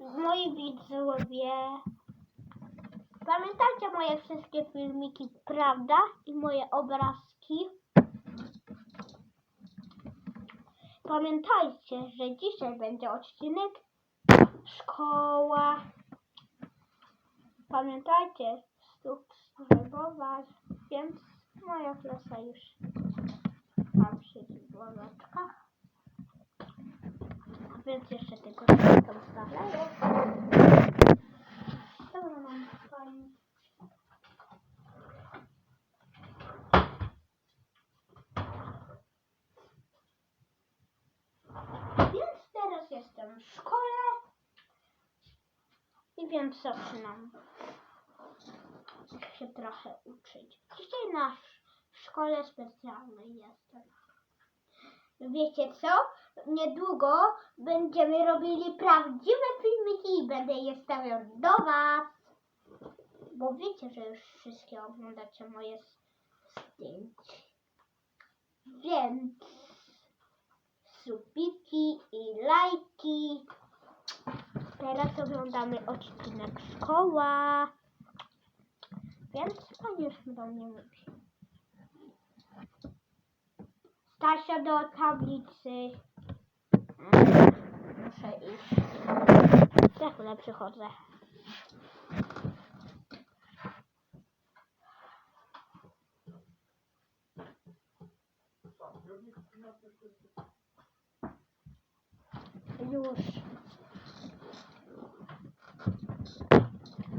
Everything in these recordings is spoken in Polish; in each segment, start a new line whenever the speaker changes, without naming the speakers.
moi widzowie. Pamiętajcie moje wszystkie filmiki, prawda? I moje obrazki. Pamiętajcie, że dzisiaj będzie odcinek szkoła. Pamiętajcie, subskrybować, więc moja klasa już tam siedzi w. Więc jeszcze tylko tam stawiają. Dobra, mam fajnie. Więc teraz jestem w szkole i więc zaczynam się trochę uczyć. Dzisiaj na w szkole specjalnej jestem. Wiecie co? Niedługo będziemy robili prawdziwe filmiki i będę je stawiał do Was. Bo wiecie, że już wszystkie oglądacie moje zdjęcia. Więc subiki i lajki. Teraz oglądamy odcinek szkoła. Więc już do mnie mówi. Stasia do tablicy. Muszę iść. Za chwilę przychodzę. Już.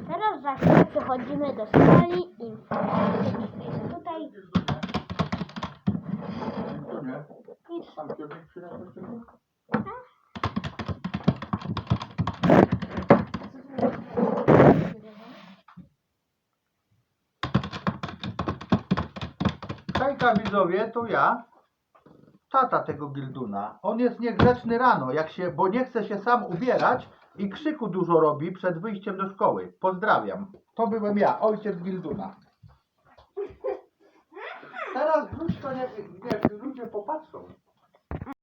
Teraz za chwilę przechodzimy do sali informatycznej. Tutaj
nie. Tam kierownik tylko? Hejka widzowie, to ja. Tata tego Gilduna. On jest niegrzeczny rano, jak się, bo nie chce się sam ubierać i krzyku dużo robi przed wyjściem do szkoły. Pozdrawiam. To byłem ja, ojciec Gilduna. Teraz wróć nie, wiesz, ludzie popatrzą.